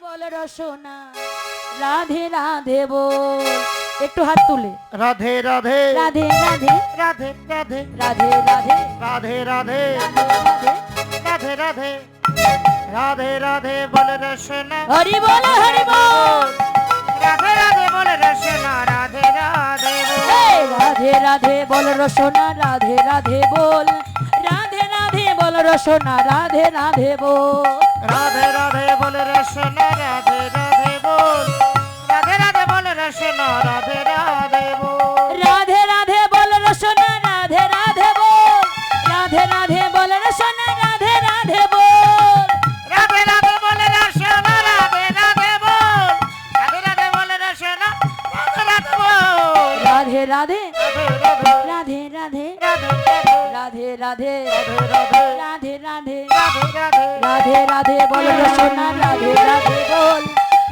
বল রসনা। রাধে রাধে বল একটু হাত তুলে। রাধে রাধে। রাধে রাধে। রাধে রাধে। রাধে রাধে। রাধে রাধে। রাধে রাধে। রাধে রাধে বলে রসনা। হরি বল হরি বল। রাধে রাধে বলে রসনা। রাধে রাধে রাধে রাধে বল। রসনা রাধে রাধে বল রাধে রাধে বল। রসনা রাধে রাধে বো রাধে রাধে বলে রসনা রাধে রাধে বল। রাধে রাধে বলে রসনা রাধে রাধে বো রাধে রাধে বল রসনা রাধে রাধে বল। রাধে রাধে বল রসনা রাধে রাধে রাধে রাধে রাধে রাধে বল রসনা রাধে রাধে বল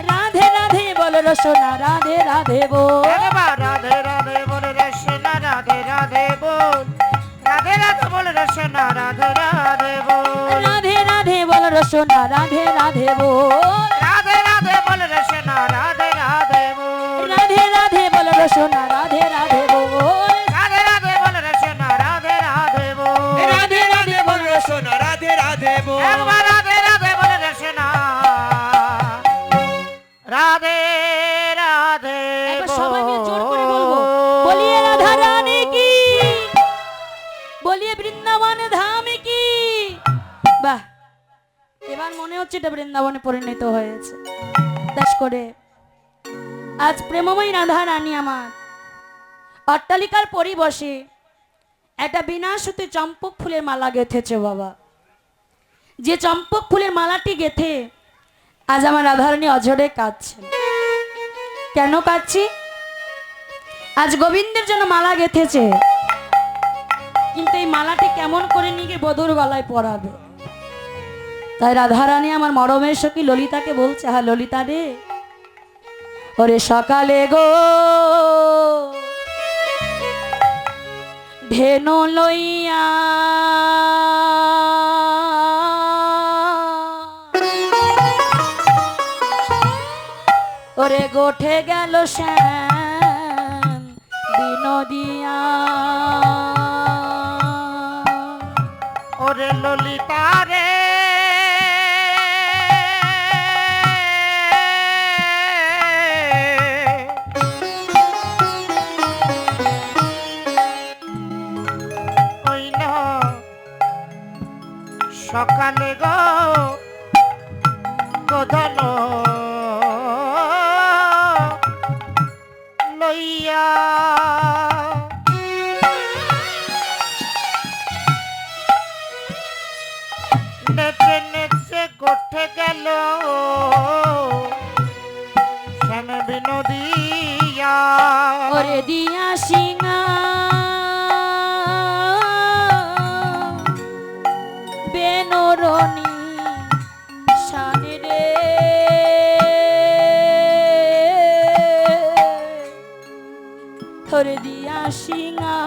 রাধে রাধে বল রসনা রাধে রাধে বল রাধে রাধে বল রসনা রাধে রাধে বল রাধে রাধে বল রসনা রাধে রাধে বল রাধে রাধে বল রসনা রাধে রাধে বল রাধে রাধে বল রসনা রাধে রাধে বল রাধে রাধে বল রসনা রাধে রাধে রাধে বল একবার রাধে রাধে বলে রসনা রাধে রাধে সবাই জোর করে বলব। বলিয়ে রাধা রানী কি? বলিয়ে বৃন্দাবন ধাম কি? বাহ এবার মনে হচ্ছে এটা বৃন্দাবনে পরিণত হয়েছে। দাস করে আজ প্রেমময়ী রাধা রানী আমার। অট্টালিকার পরিবসে একটা বিনাশুতি চম্পক ফুলের মালা গেথেছে বাবা। যে চম্পক ফুলের মালাটি গেথে আজ আমার রাধারানী অঝরে কাঁদছে কেন কাঁদছি? আজ গোবিন্দের জন্য মালা গেথেছে। কিন্তু এই মালাটি কেমন করে নিয়ে বধুর গলায় পরাবে? তাই রাধারানী আমার মরমের সখী ললিতাকে বলছে হ্যাঁ ললিতা রে, ওরে সকালে গো ধেনু লইয়া ওরে গোঠে গেল শ্যাম বিনোদিয়া। ওরে ললিতা আসি না বেনরণী শানে রে। হরে দিয়া সিঙা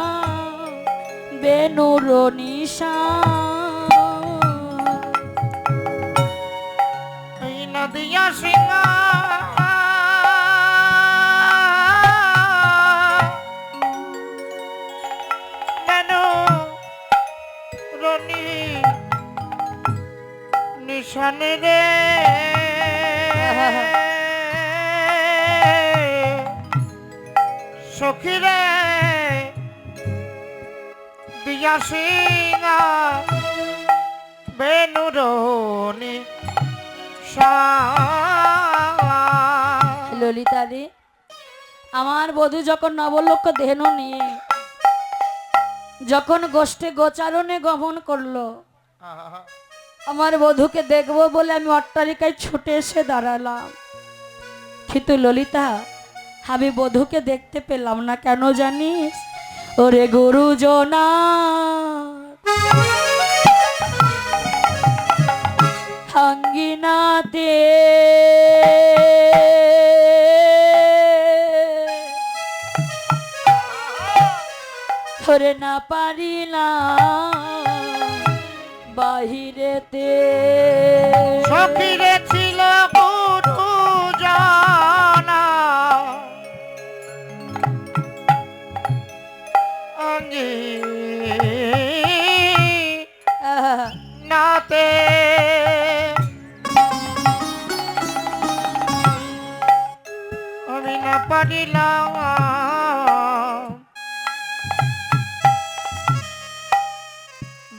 বেনরণী শান দিয়া সিঙা নিশানে রে। সখী রে দিয়া সিংহা বেনুরনি ললিতা রে আমার বধূ যখন নবলক্ষ ধেনু নিয়ে যখন গোষ্ঠে গোচারণে গমন করল আমার বধূকে দেখব বলে আমি অট্টালিকায় ছুটে এসে দাঁড়ালাম। কিন্তু ললিতা, আমি বধুকে দেখতে পেলাম না কেন জানিস? ওরে গুরুজনা। হাঙ্গিনাতে ধরে না পারিলাম। বাহিরেতে। সখিরে ছিল নাতে। আমি না পারিলাম।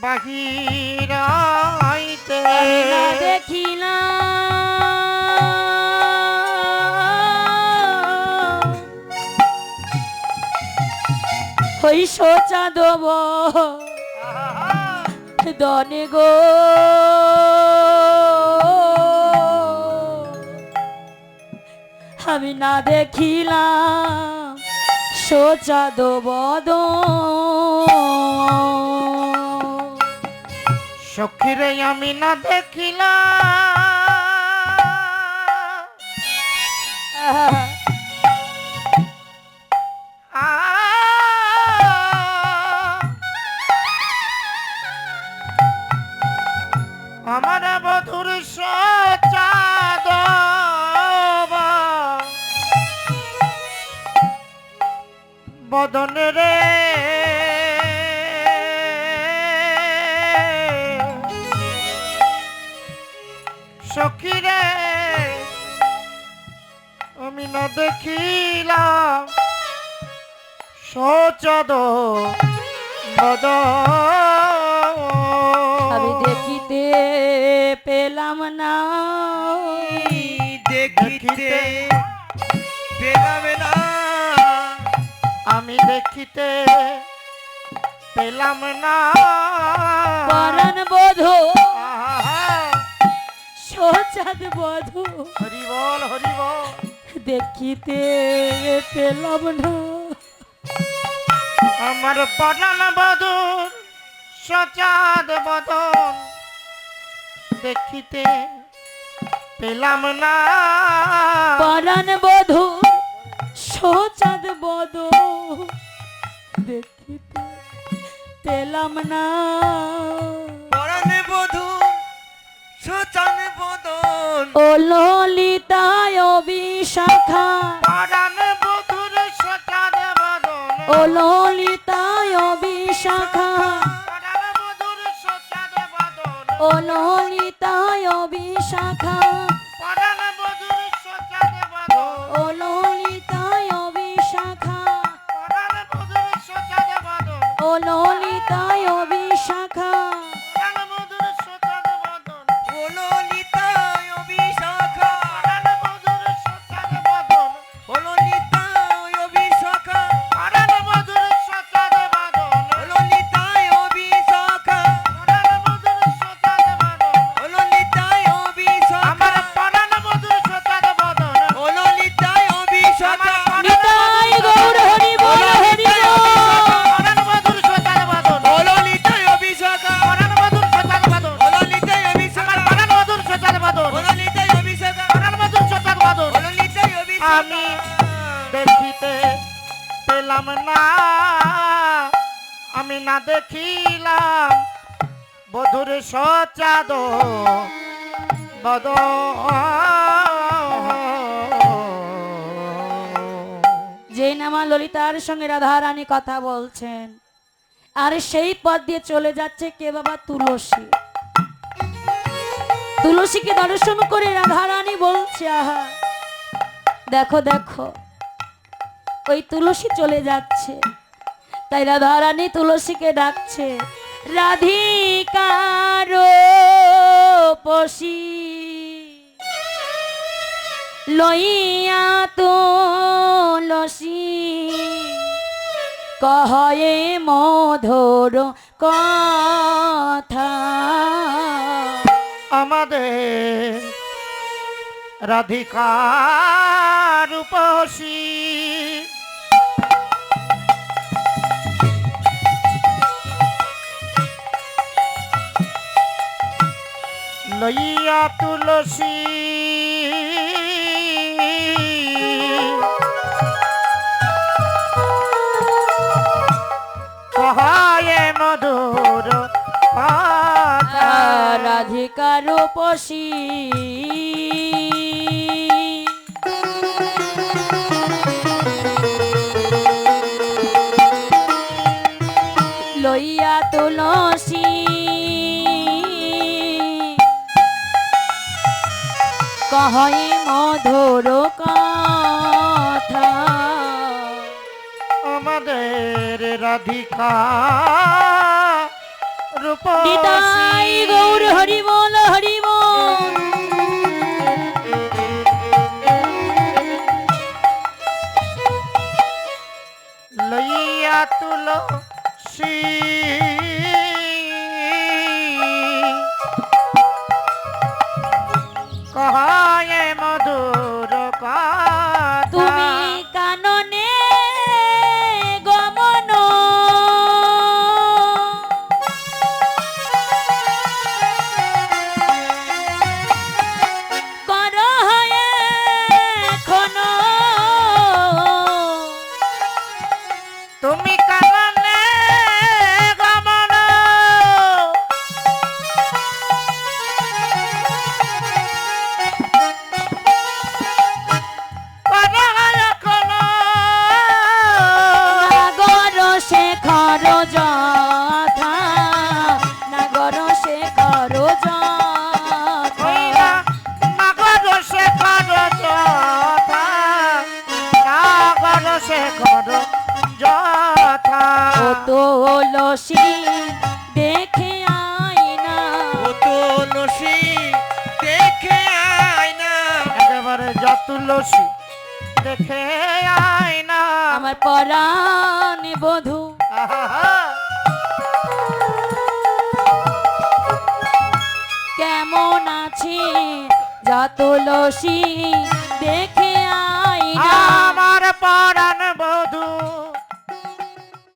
বাহির দেখিলাম। ওই সোচা দেব। দনে গো। আমি না দেখিলাম। সোচা দেব সখীরে আমি না দেখিলাম। দেখিলাম। সচদ আমি দেখিতে পেলাম না। দেখিতে পেলাম না। আমি দেখিতে পেলাম না। পরাণ বধু। সোচাদ বধু। হরি বল হরি বল। দেখিতে পেলাম না আমার পটন বধুর সচাদ বদন। দেখিতে পেলাম না। পরাণ বধু সোচাদ বধু। দেখিতে পেলাম না। সুচান বদন। ও ললিতায় বিশাখা। পটন বধুর সুচন বদন। ও ললিতায় বিশাখা। পটন বধুর সুচন বদন। ও ললিতায় বিশাখা। না দেখিলাম। বধুর সচাদ বদ যে নামা ললিতার সঙ্গে রাধা রানী কথা বলছেন, আর সেই পথ দিয়ে চলে যাচ্ছে কে বাবা তুলসী। তুলসীকে দর্শন করে রাধা রানী বলছে, আহা, দেখো দেখো, ওই তুলসী চলে যাচ্ছে। তাই রাধা রানী তুলসীকে ডাকছে রাধিকার পশি, লইয়া তুলসী, কহয়ে মধুর কথা। আমাদের রাধিকার উপসী লইয়া তুলসী। কহায়ে মধুর কথা রাধিকার পশি লইয়া তুলসী কহই মধুর কথা। আমাদের রাধিকা রূপ গৌর হরি বল হরি বল লইয়া তুলো শ্রী কলসি দেখে আয়না আমার পরাণী বধূ। কেমন আছি যা তুলসী দেখে আয়না আমার পরাণ বধূ।